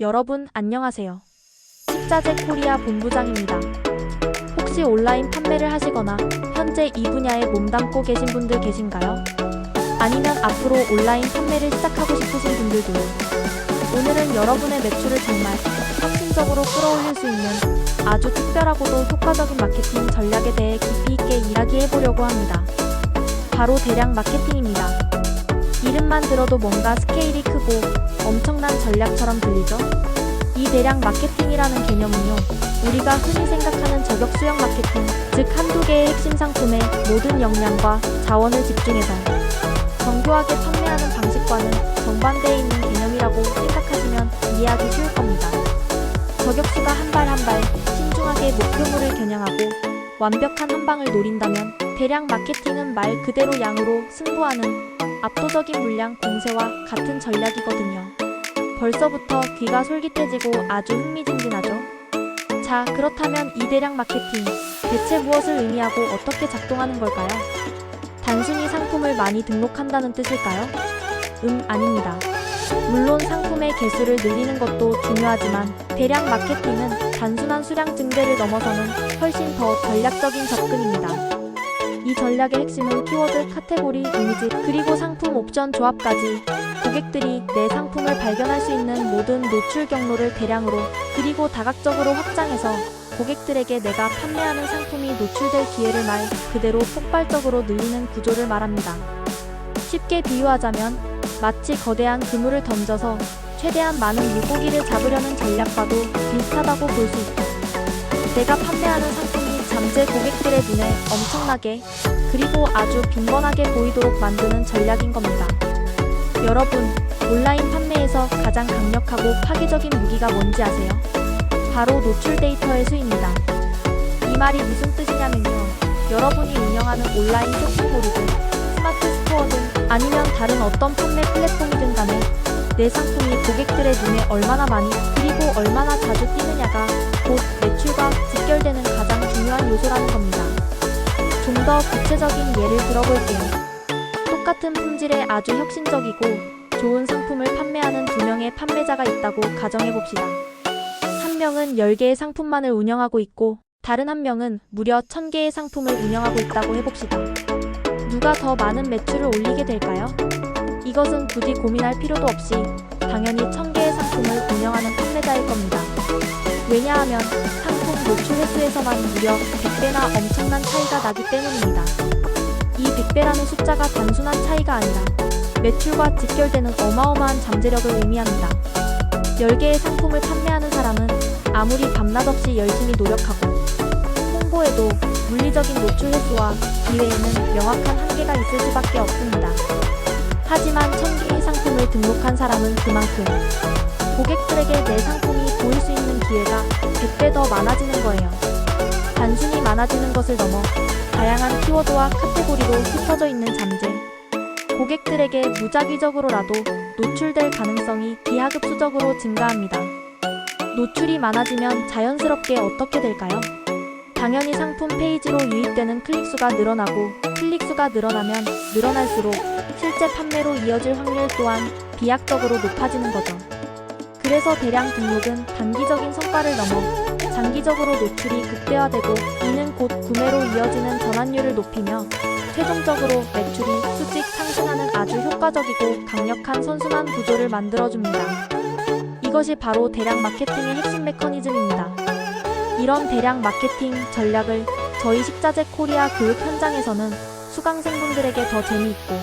여러분 안녕하세요. 식자재 코리아 본부장입니다. 혹시 온라인 판매를 하시거나 현재 이 분야에 몸담고 계신 분들 계신가요? 아니면 앞으로 온라인 판매를 시작하고 싶으신 분들도요. 오늘은 여러분의 매출을 정말 혁신적으로 끌어올릴 수 있는 아주 특별하고도 효과적인 마케팅 전략에 대해 깊이 있게 이야기해 보려고 합니다. 바로 대량 마케팅입니다. 이름만 들어도 뭔가 스케일이 크고 엄청난 전략처럼 들리죠? 이 대량 마케팅이라는 개념은요, 우리가 흔히 생각하는 저격 수영 마케팅, 즉 한두 개의 핵심 상품에 모든 역량과 자원을 집중해서 정교하게 판매하는 방식과는 정반대에 있는 개념이라고 생각하시면 이해하기 쉬울 겁니다. 저격수가 한 발 한 발 신중하게 목표물을 겨냥하고 완벽한 한 방을 노린다면 대량 마케팅은 말 그대로 양으로 승부하는 압도적인 물량 공세와 같은 전략이거든요. 벌써부터 귀가 솔깃해지고 아주 흥미진진하죠? 자, 그렇다면 이 대량 마케팅 대체 무엇을 의미하고 어떻게 작동하는 걸까요? 단순히 상품을 많이 등록한다는 뜻일까요? 음, 아닙니다. 물론 상품의 개수를 늘리는 것도 중요하지만 대량 마케팅은 단순한 수량 증대를 넘어서는 훨씬 더 전략적인 접근입니다. 이 전략의 핵심은 키워드, 카테고리, 이미지, 그리고 상품 옵션 조합까지 고객들이 내 상품을 발견할 수 있는 모든 노출 경로를 대량으로 그리고 다각적으로 확장해서 고객들에게 내가 판매하는 상품이 노출될 기회를 말 그대로 폭발적으로 늘리는 구조를 말합니다. 쉽게 비유하자면 마치 거대한 그물을 던져서 최대한 많은 물고기를 잡으려는 전략과도 비슷하다고 볼 수 있죠. 내가 판매하는 상품이 잠재 고객들의 눈에 엄청나게 그리고 아주 빈번하게 보이도록 만드는 전략인 겁니다. 여러분, 온라인 판매에서 가장 강력하고 파괴적인 무기가 뭔지 아세요? 바로 노출 데이터의 수입니다. 이 말이 무슨 뜻이냐면요. 여러분이 운영하는 온라인 쇼핑몰이든 스마트 스토어 등 아니면 다른 어떤 판매 플랫폼이든 간에 내 상품이 고객들의 눈에 얼마나 많이 그리고 얼마나 자주 띄느냐가 곧 매출과 요소라는 겁니다. 좀 더 구체적인 예를 들어볼게요. 똑같은 품질의 아주 혁신적이고 좋은 상품을 판매하는 두 명의 판매자가 있다고 가정해봅시다. 한 명은 10개의 상품만을 운영하고 있고 다른 한 명은 무려 1000개의 상품을 운영하고 있다고 해봅시다. 누가 더 많은 매출을 올리게 될까요? 이것은 굳이 고민할 필요도 없이 당연히 1000개의 상품을 운영하는 판매자일 겁니다. 왜냐하면 노출 횟수에서만 무려 100배나 엄청난 차이가 나기 때문입니다. 이 100배라는 숫자가 단순한 차이가 아니라 매출과 직결되는 어마어마한 잠재력을 의미합니다. 10개의 상품을 판매하는 사람은 아무리 밤낮 없이 열심히 노력하고 홍보에도 물리적인 노출 횟수와 기회에는 명확한 한계가 있을 수밖에 없습니다. 하지만 1000개의 상품을 등록한 사람은 그만큼 고객들에게 내 상품이 보일 수 있는 기회가 100배 더 많아지는 거예요. 단순히 많아지는 것을 넘어 다양한 키워드와 카테고리로 흩어져 있는 잠재. 고객들에게 무작위적으로라도 노출될 가능성이 기하급수적으로 증가합니다. 노출이 많아지면 자연스럽게 어떻게 될까요? 당연히 상품 페이지로 유입되는 클릭수가 늘어나고 클릭수가 늘어나면 늘어날수록 실제 판매로 이어질 확률 또한 비약적으로 높아지는 거죠. 그래서 대량 등록은 단기적인 성과를 넘어 장기적으로 노출이 극대화되고 이는 곧 구매로 이어지는 전환율을 높이며 최종적으로 매출이 수직 상승하는 아주 효과적이고 강력한 선순환 구조를 만들어줍니다. 이것이 바로 대량 마케팅의 핵심 메커니즘입니다. 이런 대량 마케팅 전략을 저희 식자재 코리아 교육 현장에서는 수강생분들에게 더 재미있고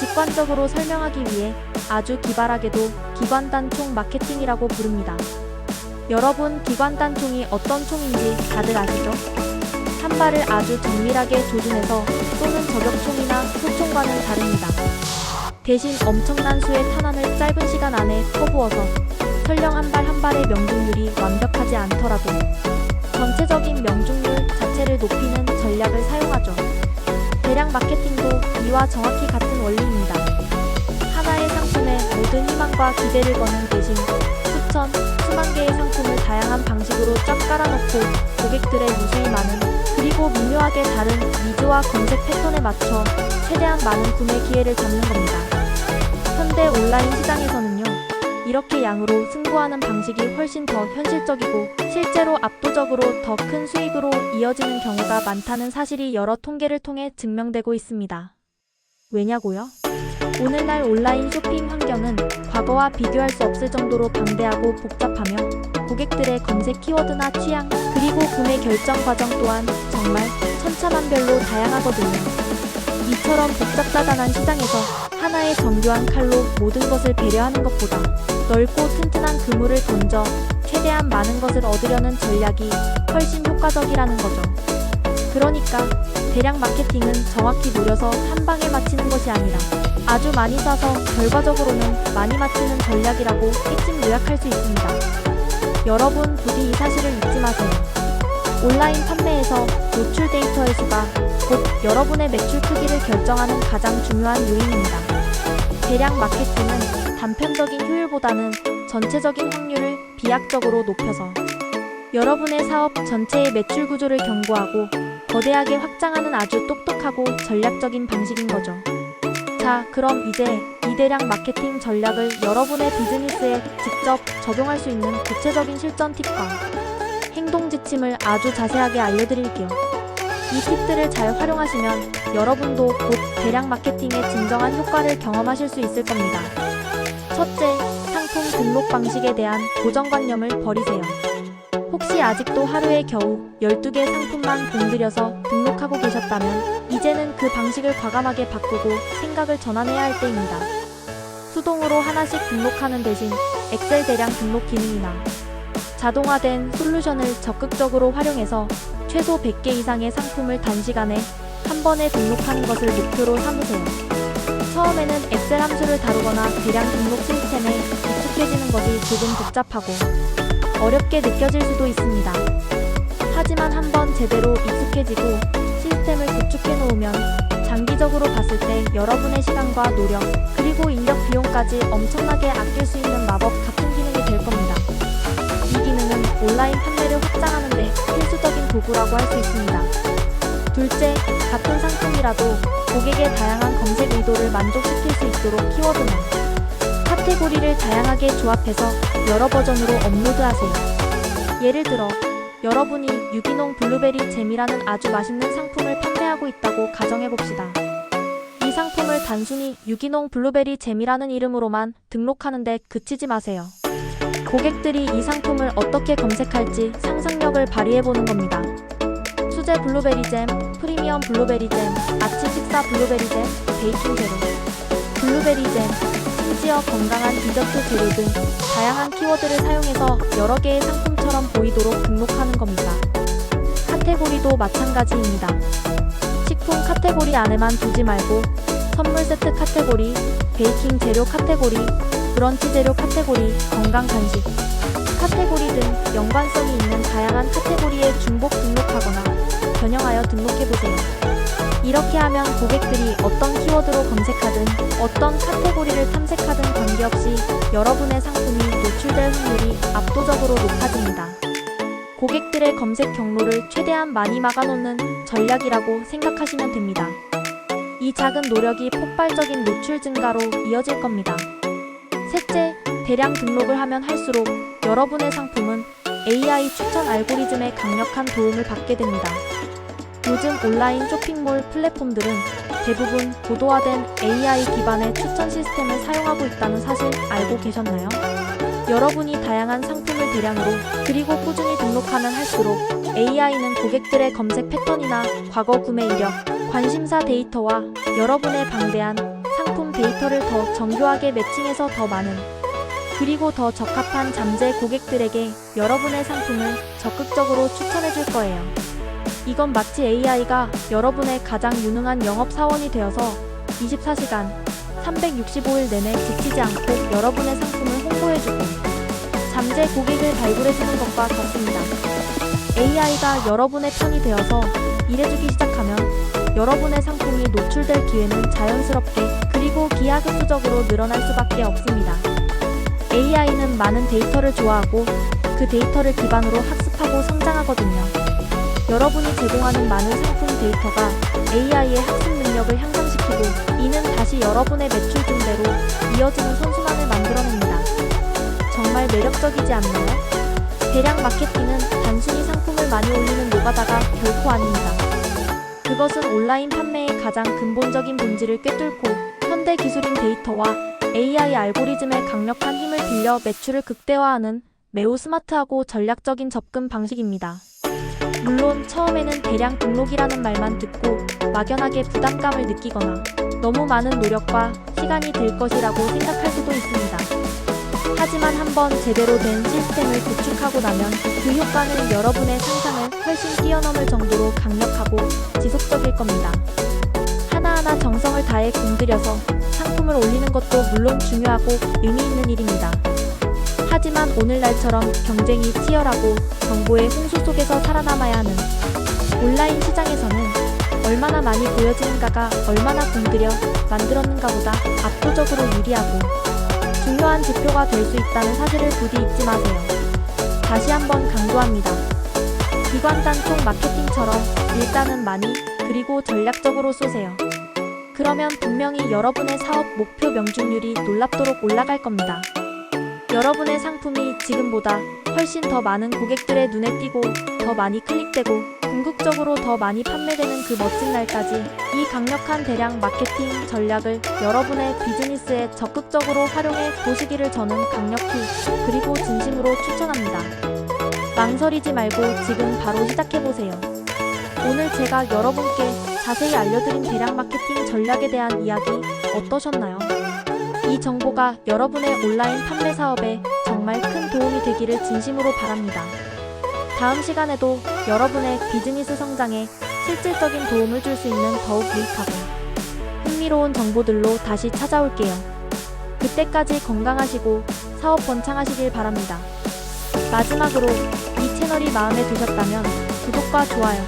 직관적으로 설명하기 위해 아주 기발하게도 기관단총 마케팅이라고 부릅니다. 여러분, 기관단총이 어떤 총인지 다들 아시죠? 한 발을 아주 정밀하게 조준해서 쏘는 저격총이나 소총과는 다릅니다. 대신 엄청난 수의 탄환을 짧은 시간 안에 퍼부어서 설령 한 발한 발의 명중률이 완벽하지 않더라도 전체적인 명중률 자체를 높이는 전략을 사용하죠. 대량 마케팅도 이와 정확히 같은 원리입니다. 하나의 상품에 모든 희망과 기대를 거는 대신 수천, 수만 개의 상품을 다양한 방식으로 쫙 깔아놓고 고객들의 무수히 많은 그리고 미묘하게 다른 니즈와 검색 패턴에 맞춰 최대한 많은 구매 기회를 잡는 겁니다. 현대 온라인 시장에서는요, 이렇게 양으로 승부하는 방식이 훨씬 더 현실적이고 실제로 압도적으로 더 큰 수익으로 이어지는 경우가 많다는 사실이 여러 통계를 통해 증명되고 있습니다. 왜냐고요? 오늘날 온라인 쇼핑 환경은 과거와 비교할 수 없을 정도로 방대하고 복잡하며 고객들의 검색 키워드나 취향, 그리고 구매 결정 과정 또한 정말 천차만별로 다양하거든요. 이처럼 복잡다단한 시장에서 하나의 정교한 칼로 모든 것을 배려하는 것보다 넓고 튼튼한 그물을 던져 최대한 많은 것을 얻으려는 전략이 훨씬 효과적이라는 거죠. 그러니까 대량 마케팅은 정확히 노려서 한 방에 맞히는 것이 아니라 아주 많이 쏴서 결과적으로는 많이 맞추는 전략이라고 핵심 요약할 수 있습니다. 여러분 부디 이 사실을 잊지 마세요. 온라인 판매에서 노출 데이터의 수가 곧 여러분의 매출 크기를 결정하는 가장 중요한 요인입니다. 대량 마케팅은 단편적인 효율보다는 전체적인 확률을 비약적으로 높여서 여러분의 사업 전체의 매출 구조를 견고하고 거대하게 확장하는 아주 똑똑하고 전략적인 방식인 거죠. 자, 그럼 이제 이 대량 마케팅 전략을 여러분의 비즈니스에 직접 적용할 수 있는 구체적인 실전 팁과 행동 지침을 아주 자세하게 알려드릴게요. 이 팁들을 잘 활용하시면 여러분도 곧 대량 마케팅의 진정한 효과를 경험하실 수 있을 겁니다. 첫째, 상품 등록 방식에 대한 고정관념을 버리세요. 혹시 아직도 하루에 겨우 12개 상품만 공들여서 등록하고 계셨다면 이제는 그 방식을 과감하게 바꾸고 생각을 전환해야 할 때입니다. 수동으로 하나씩 등록하는 대신 엑셀 대량 등록 기능이나 자동화된 솔루션을 적극적으로 활용해서 최소 100개 이상의 상품을 단시간에 한 번에 등록하는 것을 목표로 삼으세요. 처음에는 엑셀 함수를 다루거나 대량 등록 시스템에 익숙해지는 것이 조금 복잡하고 어렵게 느껴질 수도 있습니다. 하지만 한번 제대로 익숙해지고 시스템을 구축해 놓으면 장기적으로 봤을 때 여러분의 시간과 노력, 그리고 인력 비용까지 엄청나게 아낄 수 있는 마법 같은 기능이 될 겁니다. 이 기능은 온라인 판매를 확장하는 데 필수적인 도구라고 할 수 있습니다. 둘째, 같은 상품이라도 고객의 다양한 검색 의도를 만족시킬 수 있도록 키워드나 카테고리를 다양하게 조합해서 여러 버전으로 업로드하세요. 예를 들어, 여러분이 유기농 블루베리 잼이라는 아주 맛있는 상품을 판매하고 있다고 가정해봅시다. 이 상품을 단순히 유기농 블루베리 잼이라는 이름으로만 등록하는데 그치지 마세요. 고객들이 이 상품을 어떻게 검색할지 상상력을 발휘해보는 겁니다. 수제 블루베리 잼, 프리미엄 블루베리 잼, 아침 식사 블루베리 잼, 베이킹 제로, 블루베리 잼, 심지어 건강한 디저트 재료 등 다양한 키워드를 사용해서 여러 개의 상품처럼 보이도록 등록하는 겁니다. 카테고리도 마찬가지입니다. 식품 카테고리 안에만 두지 말고 선물 세트 카테고리, 베이킹 재료 카테고리, 브런치 재료 카테고리, 건강 간식 카테고리 등 연관성이 있는 다양한 카테고리에 중복 등록하거나 변형하여 등록해보세요. 이렇게 하면 고객들이 어떤 키워드로 검색하든 어떤 카테고리를 탐색하든 관계없이 여러분의 상품이 노출될 확률이 압도적으로 높아집니다. 고객들의 검색 경로를 최대한 많이 막아놓는 전략이라고 생각하시면 됩니다. 이 작은 노력이 폭발적인 노출 증가로 이어질 겁니다. 셋째, 대량 등록을 하면 할수록 여러분의 상품은 AI 추천 알고리즘의 강력한 도움을 받게 됩니다. 요즘 온라인 쇼핑몰 플랫폼들은 대부분 고도화된 AI 기반의 추천 시스템을 사용하고 있다는 사실 알고 계셨나요? 여러분이 다양한 상품을 대량으로 그리고 꾸준히 등록하면 할수록 AI는 고객들의 검색 패턴이나 과거 구매 이력, 관심사 데이터와 여러분의 방대한 상품 데이터를 더 정교하게 매칭해서 더 많은 그리고 더 적합한 잠재 고객들에게 여러분의 상품을 적극적으로 추천해 줄 거예요. 이건 마치 AI가 여러분의 가장 유능한 영업 사원이 되어서 24시간 365일 내내 지치지 않고 여러분의 상품을 홍보해주고 잠재 고객을 발굴해주는 것과 같습니다. AI가 여러분의 편이 되어서 일해주기 시작하면 여러분의 상품이 노출될 기회는 자연스럽게 그리고 기하급수적으로 늘어날 수밖에 없습니다. AI는 많은 데이터를 좋아하고 그 데이터를 기반으로 학습하고 성장하거든요. 여러분이 제공하는 많은 상품 데이터가 AI의 학습 능력을 향상시키고 이는 다시 여러분의 매출 증대로 이어지는 선순환을 만들어냅니다. 정말 매력적이지 않나요? 대량 마케팅은 단순히 상품을 많이 올리는 노가다가 결코 아닙니다. 그것은 온라인 판매의 가장 근본적인 본질을 꿰뚫고 현대 기술인 데이터와 AI 알고리즘의 강력한 힘을 빌려 매출을 극대화하는 매우 스마트하고 전략적인 접근 방식입니다. 물론 처음에는 대량 등록이라는 말만 듣고 막연하게 부담감을 느끼거나 너무 많은 노력과 시간이 들 것이라고 생각할 수도 있습니다. 하지만 한번 제대로 된 시스템을 구축하고 나면 그 효과는 여러분의 상상을 훨씬 뛰어넘을 정도로 강력하고 지속적일 겁니다. 하나하나 정성을 다해 공들여서 상품을 올리는 것도 물론 중요하고 의미 있는 일입니다. 하지만 오늘날처럼 경쟁이 치열하고 정보의 홍수 속에서 살아남아야 하는 온라인 시장에서는 얼마나 많이 보여지는가가 얼마나 공들여 만들었는가 보다 압도적으로 유리하고 중요한 지표가 될 수 있다는 사실을 부디 잊지 마세요. 다시 한번 강조합니다. 기관 단 총 마케팅처럼 일단은 많이 그리고 전략적으로 쏘세요. 그러면 분명히 여러분의 사업 목표 명중률이 놀랍도록 올라갈 겁니다. 여러분의 상품이 지금보다 훨씬 더 많은 고객들의 눈에 띄고 더 많이 클릭되고 궁극적으로 더 많이 판매되는 그 멋진 날까지 이 강력한 대량 마케팅 전략을 여러분의 비즈니스에 적극적으로 활용해 보시기를 저는 강력히 그리고 진심으로 추천합니다. 망설이지 말고 지금 바로 시작해보세요. 오늘 제가 여러분께 자세히 알려드린 대량 마케팅 전략에 대한 이야기 어떠셨나요? 이 정보가 여러분의 온라인 판매 사업에 정말 큰 도움이 되기를 진심으로 바랍니다. 다음 시간에도 여러분의 비즈니스 성장에 실질적인 도움을 줄 수 있는 더욱 유익하고 흥미로운 정보들로 다시 찾아올게요. 그때까지 건강하시고 사업 번창하시길 바랍니다. 마지막으로 이 채널이 마음에 드셨다면 구독과 좋아요,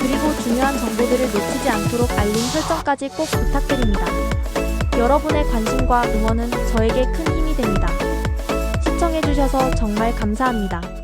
그리고 중요한 정보들을 놓치지 않도록 알림 설정까지 꼭 부탁드립니다. 여러분의 관심과 응원은 저에게 큰 힘이 됩니다. 시청해주셔서 정말 감사합니다.